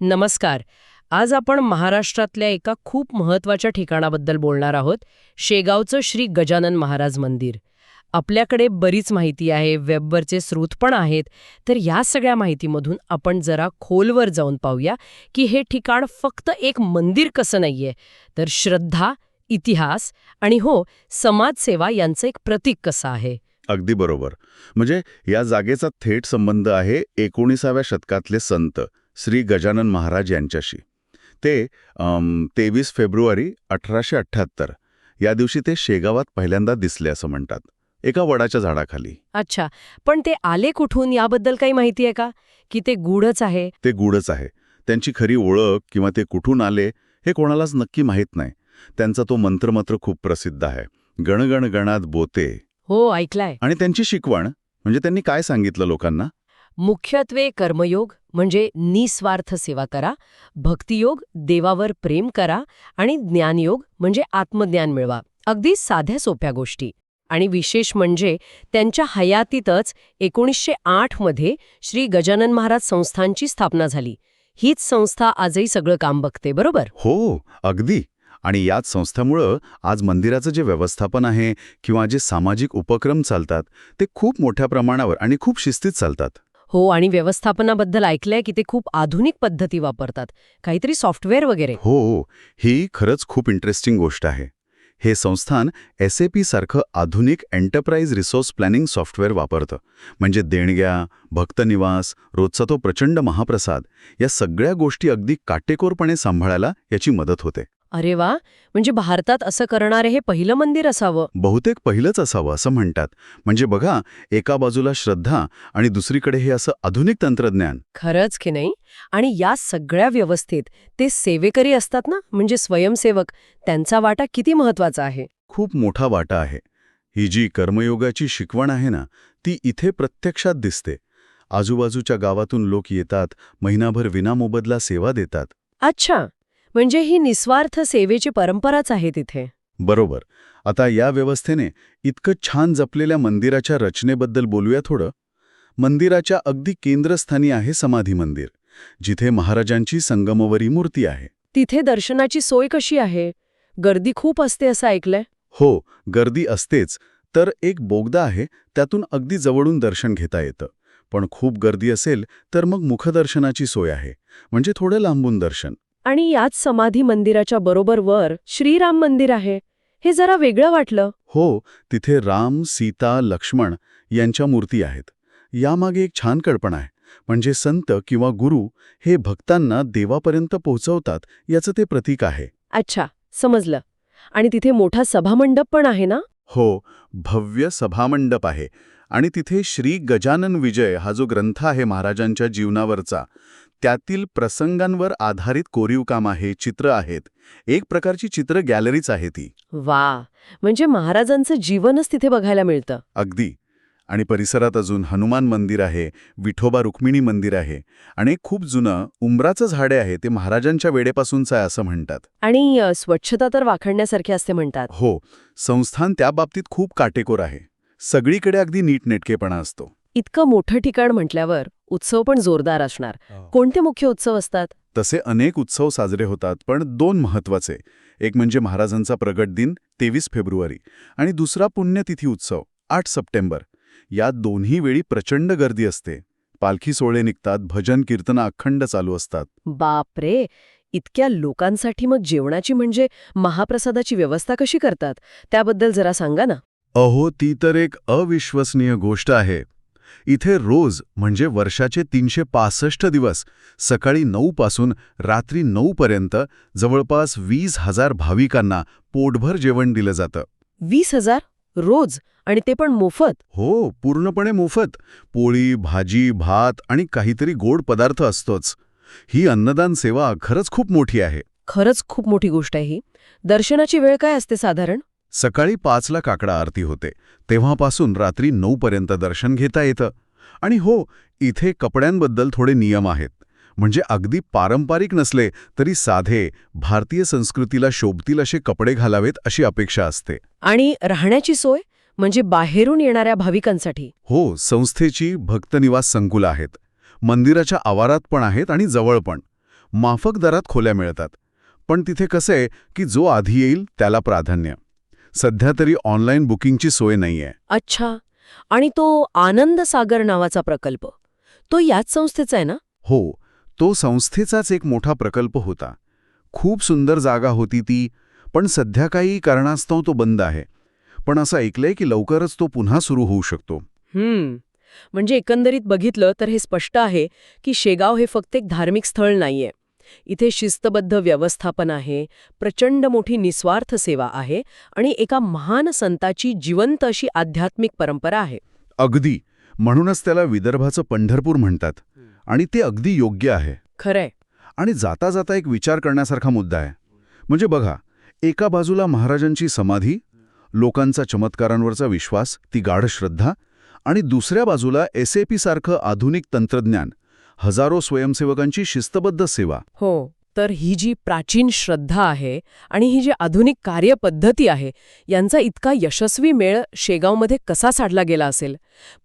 नमस्कार. आज आपण महाराष्ट्रातल्या एका खूप महत्त्वाच्या ठिकाणाबद्दल बोलणार आहोत शेगावचं श्री गजानन महाराज मंदिर. आपल्याकडे बरीच माहिती आहे वेबवरचे स्रोत पण आहेत तर या सगळ्या माहितीमधून आपण जरा खोलवर जाऊन पाहूया की हे ठिकाण फक्त एक मंदिर कसं नाहीये तर श्रद्धा इतिहास आणि हो समाजसेवा यांचं एक प्रतीक कसं आहे? अगदी बरोबर. म्हणजे या जागेचा थेट संबंध आहे एकोणीसाव्या शतकातले संत. श्री गजानन महाराज यांच्याशी. ते तेवीस फेब्रुवारी अठराशे अठ्ठ्याहत्तर या दिवशी ते शेगावात पहिल्यांदा दिसले असं म्हणतात. एका वडाच्या झाडाखाली. अच्छा. पण ते आले कुठून याबद्दल काही माहिती आहे का? की ते गूढच आहे? ते गूढच आहे. त्यांची खरी ओळख किंवा ते कुठून आले हे कोणालाच नक्की माहीत नाही. त्यांचा तो मंत्र मात्र खूप प्रसिद्ध आहे. गणगण गणात बोते. हो ऐकलाय. आणि त्यांची शिकवण म्हणजे त्यांनी काय सांगितलं लोकांना? मुख्यत्वे कर्मयोग म्हणजे निस्वार्थ सेवा करा भक्तियोग देवावर प्रेम करा आणि ज्ञानयोग म्हणजे आत्मज्ञान मिळवा. अगदी साध्या सोप्या गोष्टी. आणि विशेष म्हणजे त्यांच्या हयातीतच एकोणीसशे मध्ये श्री गजानन महाराज संस्थांची स्थापना झाली. हीच संस्था आजही सगळं काम बघते बरोबर? हो अगदी. आणि याच संस्थेमुळं आज मंदिराचं जे व्यवस्थापन आहे किंवा जे सामाजिक उपक्रम चालतात ते खूप मोठ्या प्रमाणावर आणि खूप शिस्तीत चालतात. हो आणि व्यवस्थापनाबद्दल ऐकलंय की ते खूप आधुनिक पद्धती वापरतात. काहीतरी सॉफ्टवेअर वगैरे. हो, हो. ही. खरंच खूप इंटरेस्टिंग गोष्ट आहे. हे संस्थान एस ए पी सारखं आधुनिक एंटरप्राइज रिसोर्स प्लॅनिंग सॉफ्टवेअर वापरतं. म्हणजे देणग्या भक्तनिवास रोजचा तो प्रचंड महाप्रसाद या सगळ्या गोष्टी अगदी काटेकोरपणे सांभाळायला याची मदत होते. अरे वा म्हणजे भारतात असं करणारे हे पहिलं मंदिर असावं. बहुतेक पहिलंच असावं असं म्हणतात. म्हणजे बघा एका बाजूला श्रद्धा आणि दुसरीकडे हे असं आधुनिक तंत्रज्ञान. खरंच की नाही? आणि या सगळ्या व्यवस्थेत ते सेवेकरी असतात ना? म्हणजे स्वयंसेवक त्यांचा वाटा किती महत्त्वाचा आहे? खूप मोठा वाटा आहे. ही जी कर्मयोगाची शिकवण आहे ना ती इथे प्रत्यक्षात दिसते. आजूबाजूच्या गावातून लोक येतात महिनाभर विनामोबदला सेवा देतात. अच्छा. म्हणजे ही निस्वार्थ सेवेची परंपराच आहे तिथे. बरोबर. आता या व्यवस्थेने इतकं छान जपलेल्या मंदिराच्या रचनेबद्दल बोलूया थोडं. मंदिराच्या अगदी केंद्रस्थानी आहे समाधी मंदिर जिथे महाराजांची संगमवरी मूर्ती आहे. तिथे दर्शनाची सोय कशी आहे? गर्दी खूप असते असं ऐकलंय. हो गर्दी असतेच तर एक बोगदा आहे त्यातून अगदी जवळून दर्शन घेता येतं. पण खूप गर्दी असेल तर मग मुखदर्शनाची सोय आहे म्हणजे थोडं लांबून दर्शन. आणि याच समाधी मंदिराच्या बरोबर वर श्रीराम मंदिर आहे. हे जरा वेगळं वाटलं. हो तिथे राम सीता लक्ष्मण यांच्या मूर्ती आहेत. यामागे एक छान कल्पना आहे. म्हणजे संत किंवा गुरु हे भक्तांना देवापर्यंत पोहोचवतात याचं ते प्रतीक आहे. अच्छा समजलं. आणि तिथे मोठा सभामंडप पण आहे ना? हो भव्य सभामंडप आहे. आणि तिथे श्री गजानन विजय हा जो ग्रंथ आहे महाराजांच्या जीवनावरचा त्यातील प्रसंगांवर आधारित कोरीव काम आहे चित्र आहेत. एक प्रकारची चित्र गॅलरीच आहे ती. वा! म्हणजे महाराजांचं जीवनच तिथे बघायला मिळतं. अगदी. आणि परिसरात अजून हनुमान मंदिर आहे विठोबा रुक्मिणी मंदिर आहे आणि खूप जुनं उंबराचं झाडे आहे ते महाराजांच्या वेळेपासूनचं आहे असं म्हणतात. आणि स्वच्छता तर वाखडण्यासारखी असते म्हणतात. हो संस्थान त्या बाबतीत खूप काटेकोर आहे. सगळीकडे अगदी नीटनेटकेपणा असतो. इतकं मोठं ठिकाण म्हटल्यावर उत्सव पण जोरदार असणार. कोणते मुख्य उत्सव असतात? तसे अनेक उत्सव साजरे होतात पण दोन महत्त्वाचे एक म्हणजे महाराजांचा प्रगट दिन तेवीस फेब्रुवारी आणि दुसरा पुण्यतिथी उत्सव आठ सप्टेंबर. या दोन्ही वेळी प्रचंड गर्दी असते. पालखी सोहळे निघतात भजन कीर्तन अखंड चालू असतात. बापरे! इतक्या लोकांसाठी मग जेवणाची म्हणजे महाप्रसादाची व्यवस्था कशी करतात? त्याबद्दल जरा सांगा ना. अहो ती तर एक अविश्वसनीय गोष्ट आहे. इथे रोज म्हणजे वर्षाचे तीनशे पासष्ट दिवस सकाळी नऊ पासून रात्री नऊ पर्यंत जवळपास वीस हजार भाविकांना पोटभर जेवण दिलं जातं. वीस हजार? रोज? आणि ते पण मोफत? हो पूर्णपणे मोफत. पोळी भाजी भात आणि काहीतरी गोड पदार्थ असतोच. ही अन्नदान सेवा खरंच खूप मोठी आहे. खरंच खूप मोठी गोष्ट आहे ही. दर्शनाची वेळ काय असते साधारण? सकाळी पाचला काकडा आरती होते. तेव्हापासून रात्री नऊपर्यंत दर्शन घेता येतं. आणि हो इथे कपड्यांबद्दल थोडे नियम आहेत. म्हणजे अगदी पारंपरिक नसले तरी साधे भारतीय संस्कृतीला शोभतील असे कपडे घालावेत अशी अपेक्षा असते. आणि राहण्याची सोय? म्हणजे बाहेरून येणाऱ्या भाविकांसाठी? हो संस्थेची भक्तनिवास संकुलं आहेत. मंदिराच्या आवारात पण आहेत आणि जवळ पण. माफक दरात खोल्या मिळतात. पण तिथे कसं आहे की जो आधी येईल त्याला प्राधान्य. सध्या तरी ऑनलाईन बुकिंगची सोय नाहीये. अच्छा. आणि तो आनंद सागर नावाचा प्रकल्प तो याच संस्थेचा आहे ना? हो तो संस्थेचाच एक मोठा प्रकल्प होता. खूप सुंदर जागा होती ती पण सध्या काही कारणास्तव तो बंद आहे. पण असं ऐकलंय की लवकरच तो पुन्हा सुरू होऊ शकतो. हम्म. म्हणजे एकंदरीत बघितलं तर हे स्पष्ट आहे की शेगाव हे फक्त एक धार्मिक स्थळ नाहीये. इथे शिस्तबद्ध व्यवस्थापन आहे प्रचंड मोठी निस्वार्थ सेवा आहे आणि एका महान संताची जिवंत अशी आध्यात्मिक परंपरा आहे. अगदी. म्हणूनच त्याला विदर्भाचं पंढरपूर म्हणतात आणि ते अगदी योग्य आहे. खरंय. आणि जाता जाता एक विचार करण्यासारखा मुद्दा आहे. म्हणजे बघा एका बाजूला महाराजांची समाधी लोकांचा चमत्कारांवरचा विश्वास ती गाढ श्रद्धा आणि दुसऱ्या बाजूला एस ए सारखं आधुनिक तंत्रज्ञान हजारो स्वयंसेवकांची शिस्तबद्ध सेवा. हो तर ही जी प्राचीन श्रद्धा आहे आणि ही जी आधुनिक कार्यपद्धती आहे यांचा इतका यशस्वी मेळ शेगावमध्ये कसा साधला गेला असेल?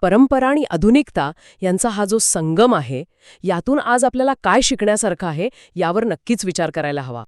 परंपरा आणि आधुनिकता यांचा हा जो संगम आहे यातून आज आपल्याला काय शिकण्यासारखं आहे यावर नक्कीच विचार करायला हवा.